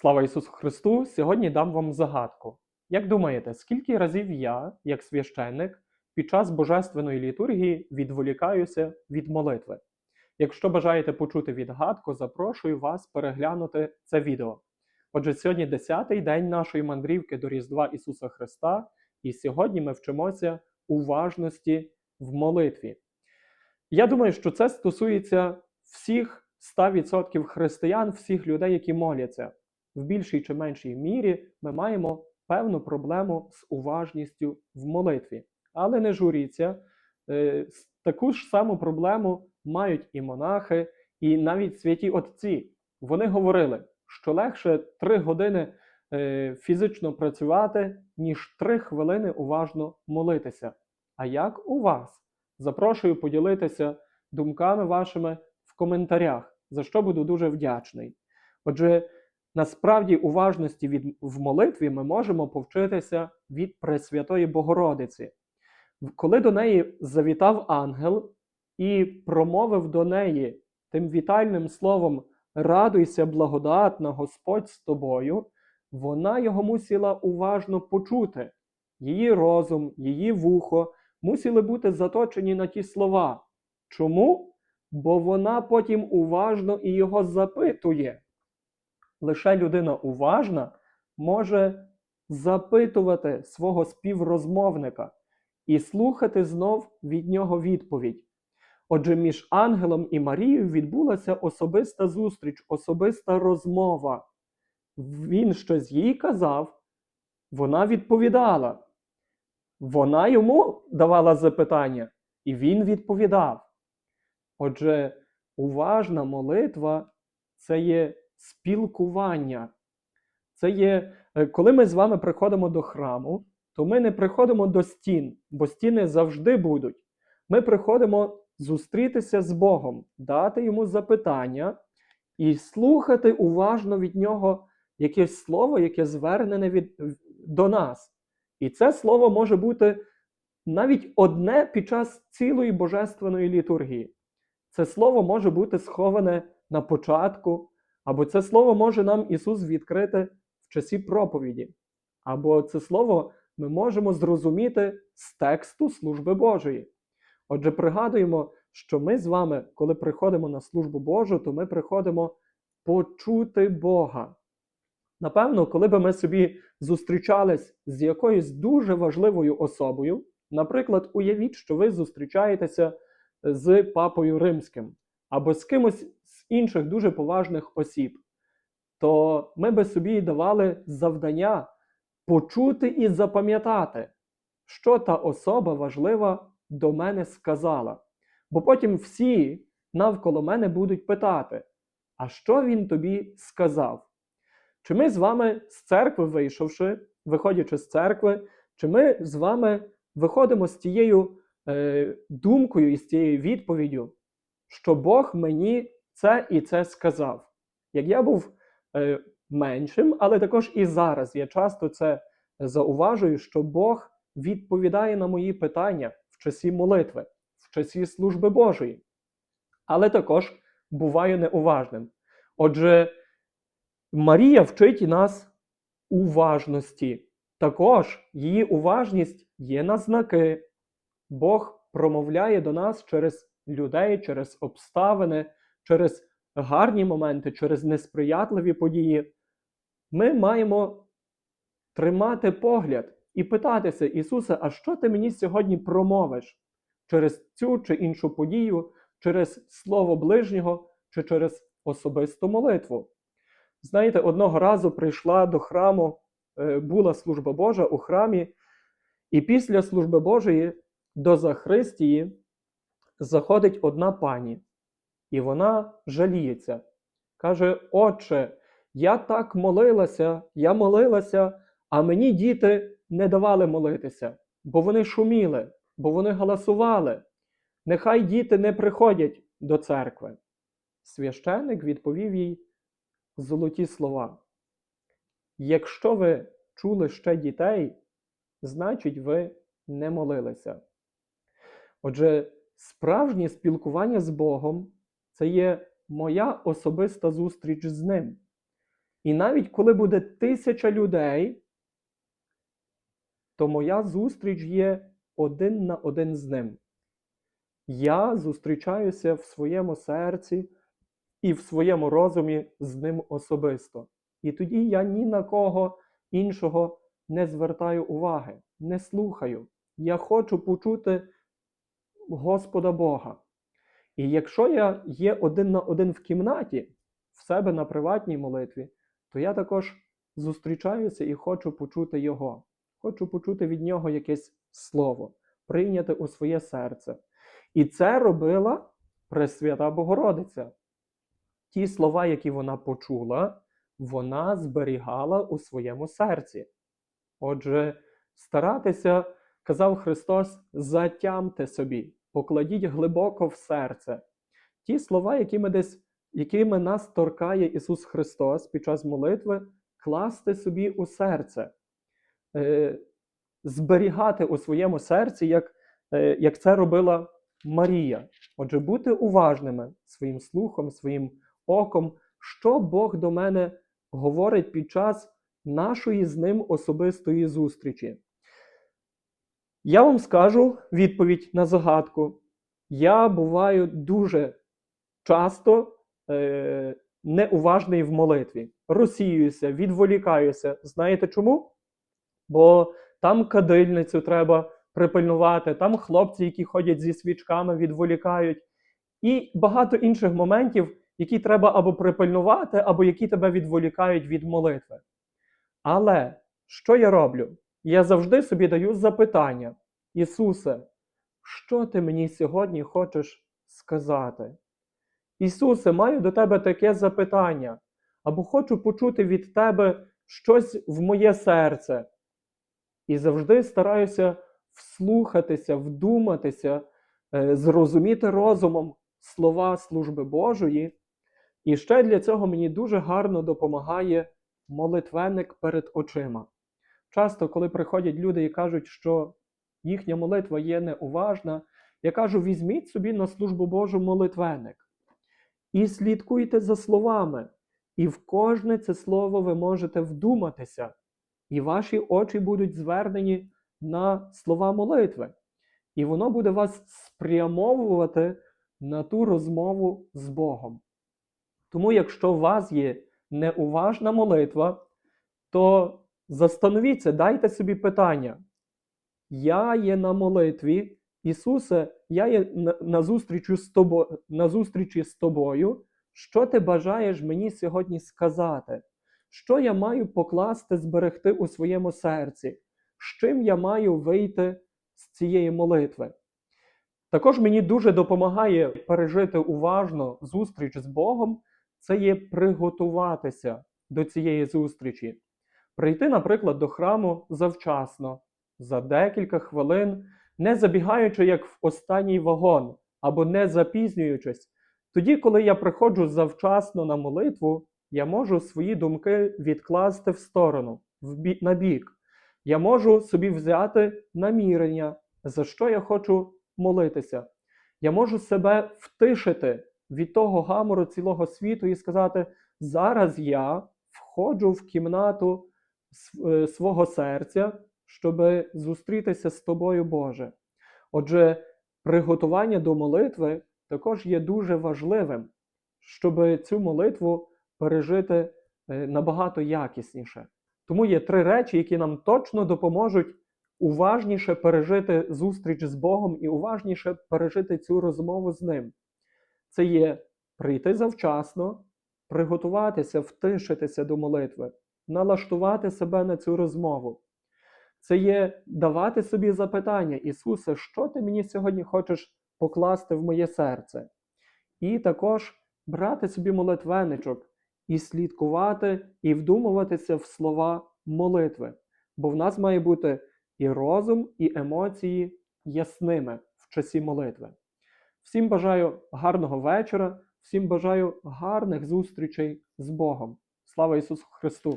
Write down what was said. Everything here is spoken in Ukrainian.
Слава Ісусу Христу! Сьогодні дам вам загадку. Як думаєте, скільки разів я, як священник, під час божественної літургії відволікаюся від молитви? Якщо бажаєте почути відгадку, запрошую вас переглянути це відео. Отже, сьогодні 10-й день нашої мандрівки до Різдва Ісуса Христа, і сьогодні ми вчимося уважності в молитві. Я думаю, що це стосується всіх 100% християн, всіх людей, які моляться. В більшій чи меншій мірі ми маємо певну проблему з уважністю в молитві. Але не журіться, е, таку ж саму проблему мають і монахи, і навіть святі отці. Вони говорили, що легше 3 години е, фізично працювати, ніж 3 хвилини уважно молитися. А як у вас? Запрошую поділитися думками вашими в коментарях, за що буду дуже вдячний. Отже, насправді уважності від, в молитві ми можемо повчитися від Пресвятої Богородиці. Коли до неї завітав ангел і промовив до неї тим вітальним словом Радуйся, благодатна, Господь з тобою, вона його мусила уважно почути. Її розум, її вухо мусили бути заточені на ті слова. Чому? Бо вона потім уважно і його запитує. Лише людина уважна може запитувати свого співрозмовника і слухати знов від нього відповідь. Отже, між ангелом і Марією відбулася особиста зустріч, особиста розмова. Він щось їй казав, вона відповідала. Вона йому давала запитання, і він відповідав. Отже, уважна молитва це є спілкування. Це є, е, коли ми з вами приходимо до храму, то ми не приходимо до стін, бо стіни завжди будуть. Ми приходимо зустрітися з Богом, дати йому запитання і слухати уважно від нього якесь слово, яке звернене від, до нас. І це слово може бути навіть одне під час цілої божественної літургії. Це слово може бути сховане на початку, або це слово може нам Ісус відкрити в часі проповіді, або це слово ми можемо зрозуміти з тексту служби Божої. Отже, пригадуємо, що ми з вами, коли приходимо на службу Божу, то ми приходимо почути Бога. Напевно, коли би ми собі зустрічались з якоюсь дуже важливою особою, наприклад, уявіть, що ви зустрічаєтеся з папою римським або з кимось з інших дуже поважних осіб, то ми би собі давали завдання почути і запам'ятати, що та особа важлива до мене сказала. Бо потім всі навколо мене будуть питати, а що він тобі сказав? Чи ми з вами з церкви вийшовши, виходячи з церкви, чи ми з вами виходимо з тією е, думкою і з тією відповіддю, що Бог мені це і це сказав? Як я був е, меншим, але також і зараз я часто це зауважую, що Бог відповідає на мої питання в часі молитви, в часі служби Божої, але також буваю неуважним. Отже, Марія вчить нас уважності. Також її уважність є на знаки. Бог промовляє до нас через людей, через обставини, через гарні моменти, через несприятливі події. Ми маємо тримати погляд і питатися, Ісусе, а що ти мені сьогодні промовиш через цю чи іншу подію, через слово ближнього чи через особисту молитву? Знаєте, одного разу прийшла до храму, е, була служба Божа у храмі, і після служби Божої до Захристії заходить одна пані, і вона жаліється. Каже: Отче, я так молилася, я молилася, а мені діти не давали молитися, бо вони шуміли, бо вони галасували. Нехай діти не приходять до церкви. Священик відповів їй золоті слова. Якщо ви чули ще дітей, значить ви не молилися. Отже, справжнє спілкування з Богом це є моя особиста зустріч з Ним. І навіть коли буде тисяча людей, то моя зустріч є один на один з ним. Я зустрічаюся в своєму серці і в своєму розумі з ним особисто. І тоді я ні на кого іншого не звертаю уваги, не слухаю. Я хочу почути Господа Бога. І якщо я є один на один в кімнаті, в себе на приватній молитві, то я також зустрічаюся і хочу почути Його. Хочу почути від нього якесь слово, прийняти у своє серце. І це робила Пресвята Богородиця. Ті слова, які вона почула, вона зберігала у своєму серці. Отже, старатися, казав Христос, затямте собі, покладіть глибоко в серце. Ті слова, якими десь, якими нас торкає Ісус Христос під час молитви, класти собі у серце, е, зберігати у своєму серці, як, е, як це робила Марія. Отже, бути уважними своїм слухом, своїм оком, що Бог до мене говорить під час нашої з ним особистої зустрічі. Я вам скажу відповідь на загадку. Я буваю дуже часто е, неуважний в молитві. Розсіююся, відволікаюся. Знаєте чому? Бо там кадильницю треба припильнувати, там хлопці, які ходять зі свічками, відволікають, і багато інших моментів, які треба або припильнувати, або які тебе відволікають від молитви. Але що я роблю? Я завжди собі даю запитання: Ісусе, що ти мені сьогодні хочеш сказати? Ісусе, маю до тебе таке запитання, або хочу почути від Тебе щось в моє серце. І завжди стараюся вслухатися, вдуматися, е, зрозуміти розумом слова служби Божої. І ще для цього мені дуже гарно допомагає молитвенник перед очима. Часто, коли приходять люди і кажуть, що їхня молитва є неуважна, я кажу: візьміть собі на службу Божу молитвенник і слідкуйте за словами. І в кожне це слово ви можете вдуматися, і ваші очі будуть звернені на слова молитви. І воно буде вас спрямовувати на ту розмову з Богом. Тому, якщо у вас є неуважна молитва, то застановіться, дайте собі питання. Я є на молитві, Ісусе, я є на, на, зустрічі з тобою. Що ти бажаєш мені сьогодні сказати? Що я маю покласти, зберегти у своєму серці? З чим я маю вийти з цієї молитви? Також мені дуже допомагає пережити уважно зустріч з Богом, це є приготуватися до цієї зустрічі. Прийти, наприклад, до храму завчасно, за декілька хвилин, не забігаючи як в останній вагон, або не запізнюючись. Тоді, коли я приходжу завчасно на молитву, я можу свої думки відкласти в сторону, в бі... на бік. Я можу собі взяти намірення, за що я хочу молитися. Я можу себе втишити від того гамору цілого світу і сказати: зараз я входжу в кімнату свого серця, щоб зустрітися з тобою, Боже. Отже, приготування до молитви також є дуже важливим, щоб цю молитву пережити е, набагато якісніше. Тому є три речі, які нам точно допоможуть уважніше пережити зустріч з Богом і уважніше пережити цю розмову з Ним. Це є прийти завчасно, приготуватися, втишитися до молитви, налаштувати себе на цю розмову. Це є давати собі запитання, Ісусе, що ти мені сьогодні хочеш покласти в моє серце? І також брати собі молитвеничок і слідкувати, і вдумуватися в слова молитви. Бо в нас має бути і розум, і емоції ясними в часі молитви. Всім бажаю гарного вечора, всім бажаю гарних зустрічей з Богом. Слава Ісусу Христу!